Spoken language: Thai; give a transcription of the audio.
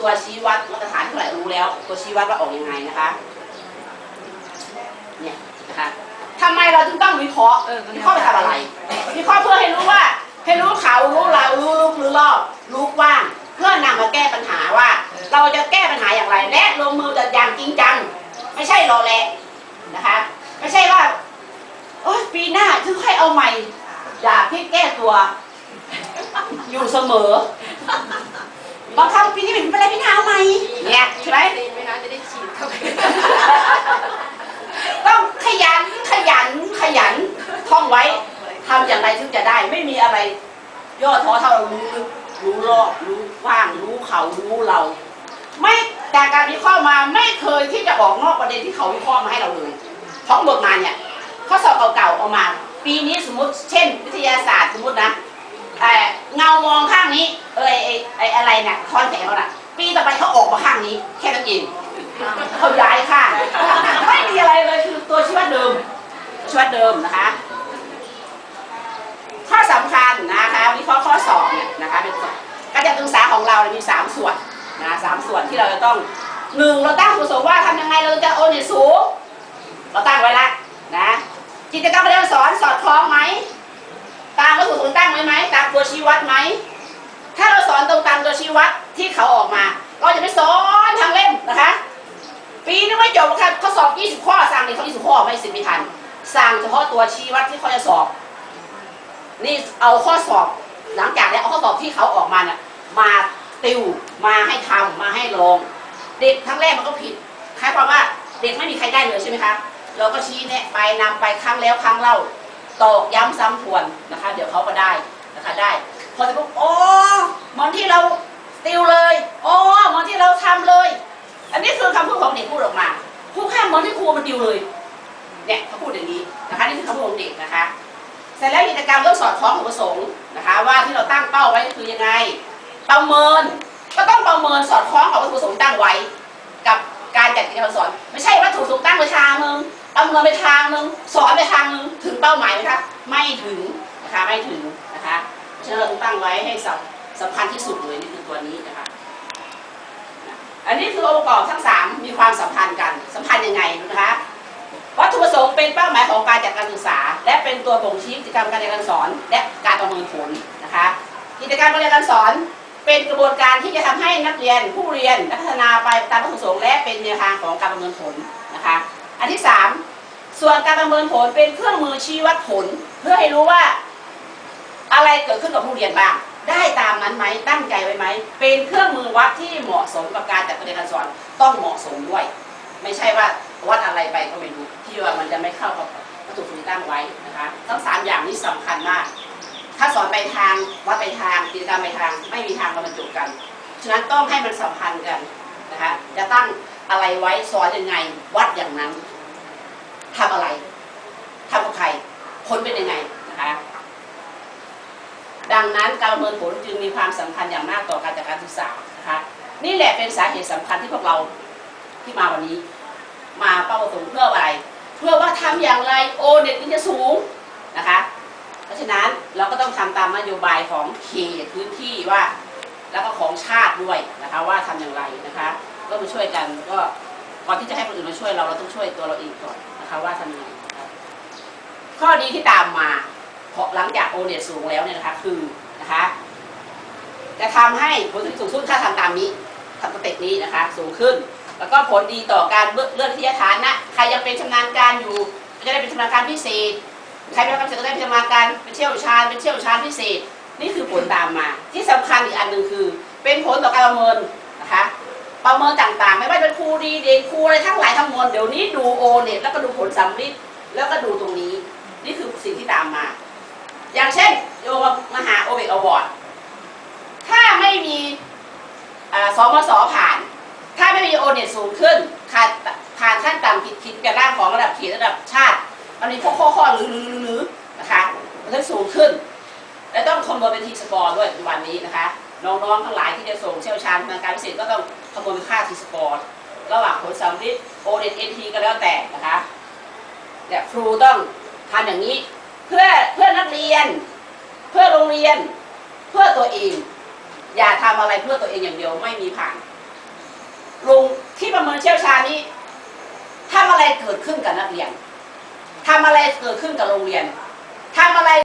ตัวชี้วัดมาตรฐานเท่าไหร่รู้แล้ว ตัวชี้วัดว่าออกยังไงนะคะเนี่ยนะคะทำไมเราถึงต้องวิเคราะห์เออวิเคราะห์ไปทำอะไรวิเคราะห์เพื่อให้รู้ว่า ให้รู้เขารู้เรารู้ลุกรู้รอบรู้กว้าง เพื่อนำมาแก้ปัญหาว่า เราจะแก้ปัญหาอย่างไร และลงมือจัดอย่างจริงจังไม่ใช่รอแลนะคะ ไม่ใช่ว่าโอ๊ยปีหน้าถึงค่อยเอาใหม่ อยากที่แก้ตัว อยู่เสมอบางครั้งปีนี้ไม่เป็นไรพี่หน้าเอาใหม่เนี่ยใช่ไหม ดีไหมคะจะได้ฉีดเข้าไป ต้องขยันขยันขยันท่อง ไว้ทำอย่างไรถึงจะได้ ไม่มีอะไร ย่อท้อเท่าเรารู้ลึกรู้รอบรู้กว้างรู้เขารู้เรา ไม่แต่การวิเคราะห์มาไม่เคยที่จะออกนอกประเด็นที่เขาวิเคราะห์มาให้เราเลยท้องบทมาเนี่ยข้อสอบเก่าๆเออกมา ปีนี้สมมติ เช่น วิทยาศาสตร์สมมตินะเอ่อเงามองข้างนี้เออไอไออะไรเนี่ยคอนแสงเราน่ะ ปีต่อไปเขาออกมาข้างนี้ แค่นั้นเองเขาย้ายค่ะไม่มีอะไรเลยคือตัวชี้วัดเดิมชี้วัดเดิมนะคะ ข้อสำคัญนะคะวิเคราะห์ข้อสอบเนี่ยนะคะเป็นการจัดการศึกษาของเราเนี่ยมีสามส่วนนะสามส่วนที่เราจะต้องหนึ่งเราตั้งจุดประสงค์ว่าทำยังไงเราจะโอนเนสูงเราตั้งไว้ละนะกิจกรรมาเรียนสอนสอดคล้องไหมตามวัตถุประสงค์ตั้งไว้ไหมตามตัวชี้วัดไหมถ้าเราสอนตรงตามตัวชี้วัดที่เขาออกมา เราจะไม่สอนทางเล่มนะคะ ปีนึงไม่จบหรอกครับข้อสอบ 20 ข้อสั่งนี่เขา20 ข้อไม่สิบไม่ทันสั่งเฉพาะตัวชี้วัดที่เขาจะสอบ นี่เอาข้อสอบหลังจากนี้เอาข้อสอบที่เขาออกมาเนี่ยมาติวมาให้ทำมาให้ลอง เด็กครั้งแรกมันก็ผิดคล้ายความว่าเด็กไม่มีใครได้เลยใช่ไหมคะเราก็ชี้แนะไปนำไปครั้งแล้วครั้งเล่าตอกย้ำซ้ำทวนนะคะ เดี๋ยวเขาก็ได้นะคะได้ พอจะปุ๊บโอ้เหมือนที่เราติวเลยโอ้เหมือนที่เราทำเลย อันนี้คือคำพูดของเด็กพูดออกมาผู้ข้ามเหมือนที่ครูมันติวเลยเนี่ยเขาพูดอย่างนี้นะคะนี่คือคำพูดของเด็กนะคะ สร็จแล้วกิจกรรมต้องสอดคล้องกับประสงค์นะคะว่าที่เราตั้งเป้าไว้คือยังไง ประเมินก็ต้องประเมินสอดคล้องกับวัตถุประสงค์ตั้งไว้ กับการจัดกิจกรรมสอน ไม่ใช่วัตถุประสงค์ตั้งไปทางนึงประเมินไปทางนึงสอนไปทางนึงถึงเป้าหมายไหมคะไม่ถึงนะคะไม่ถึงนะคะเพราะฉะนั้นเราต้องตั้งไว้ให้สำสำคัญที่สุดเลยนี่คือตัวนี้นะคะอันนี้คือองค์ประกอบทั้งสามมีความสัมพันธ์กันสัมพันธ์ยังไงนะคะ เป็นเป้าหมายของการจัดการศึกษา และเป็นตัวบ่งชี้กิจกรรมการเรียนการสอน และการประเมินผลนะคะกิจกรรมการเรียนการสอนเป็นกระบวนการที่จะทำให้นักเรียนผู้เรียนพัฒนาไปตามวัตถุประสงค์และเป็นแนวทางของการประเมินผลนะคะ อันที่สามส่วนการประเมินผลเป็นเครื่องมือชี้วัดผล เพื่อให้รู้ว่า อะไรเกิดขึ้นกับผู้เรียนบ้างได้ตามนั้นไหมตั้งใจไว้ไหม เป็นเครื่องมือวัดที่เหมาะสมกับการจัดการเรียนการสอนต้องเหมาะสมด้วย ไม่ใช่ว่า วัดอะไรไปก็ไม่รู้ที่ว่ามันจะไม่เข้ากับวัตถุประสงค์ตั้งไว้นะคะทั้งสามอย่างนี้สำคัญมาก ถ้าสอนไปทางวัดไปทางกิจกรรมไปทางไม่มีทางมาบรรจุกัน ฉะนั้นต้องให้มันสัมพันธ์กันนะคะจะตั้งอะไรไว้สอนยังไงวัดอย่างนั้นทำอะไรทำกับใครผลเป็นยังไงนะคะดังนั้นการประเมินผลจึงมีความสำคัญอย่างมากต่อการจัดการศึกษานะคะนี่แหละเป็นสาเหตุสำคัญที่พวกเราที่มาวันนี้ มาเป้าประสงค์เพื่ออะไร เพื่อว่าทำอย่างไรโอเน็ตมันจะสูงนะคะ เพราะฉะนั้นเราก็ต้องทำตามนโยบายของเขตพื้นที่ว่า แล้วก็ของชาติด้วยนะคะว่าทำอย่างไรนะคะ ก็มาช่วยกันก็ก่อนที่จะให้คนอื่นมาช่วยเราเราต้องช่วยตัวเราเองก่อนนะคะว่าทำยังไงข้อดีที่ตามมาเพราะหลังจากโอเน็ตสูงแล้วเนี่ยนะคะคือนะคะจะทำให้ผลผลิตสูงขึ้นถ้าทำตามนี้ทำสเต็ปนี้นะคะ สูงขึ้น แล้วก็ผลดีต่อการเลื่อนที่ฐานนะ ใครยังเป็นชำนาญการอยู่ก็จะได้เป็นชำนาญการพิเศษ ใครเป็นการเกษตรก็ได้เป็นชำนาญการเป็นเชี่ยวชาญเป็นเชี่ยวชาญพิเศษ นี่คือผลตามมา ที่สำคัญอีกอันหนึ่งคือ เป็นผลต่อการประเมินนะคะ ประเมินต่างๆ ไม่ว่าจะเป็นครูดีเด่นครูอะไรทั้งหลายทั้งมวลเดี๋ยวนี้ดูโอเน็ตแล้วก็ดูผลสัมฤทธิ์แล้วก็ดูตรงนี้ นี่คือสิ่งที่ตามมา อย่างเช่นโยมหาโอเบกอวอร์ดถ้าไม่มีอ่าสมสผ่าน สูงขึ้นขาดผ่านขั้นต่ำผิดผิดกับร่างของระดับเขตระดับชาติมันมีพวกข้อข้อหรือหรือหรือหรือนะคะมันต้องสูงขึ้น และต้องคำนวณเป็นทีสกอร์ด้วยในวันนี้นะคะน้องๆทั้งหลายที่จะส่งเชี่ยวชาญทางการพิเศษก็ต้องคำนวณค่าทีสกอร์ระหว่างผลสำลิดโอเน็ตเอ็นทีก็แล้วแต่นะคะเนี่ยครูต้องทำอย่างนี้ เพื่อเพื่อนักเรียน เพื่อโรงเรียน เพื่อตัวเอง อย่าทำอะไรเพื่อตัวเองอย่างเดียวไม่มีผ่าน ที่ประเมินเชี่ยวชาญนี้ทำอะไรเกิดขึ้นกับนักเรียนทำอะไรเกิดขึ้นกับโรงเรียนทำอะไร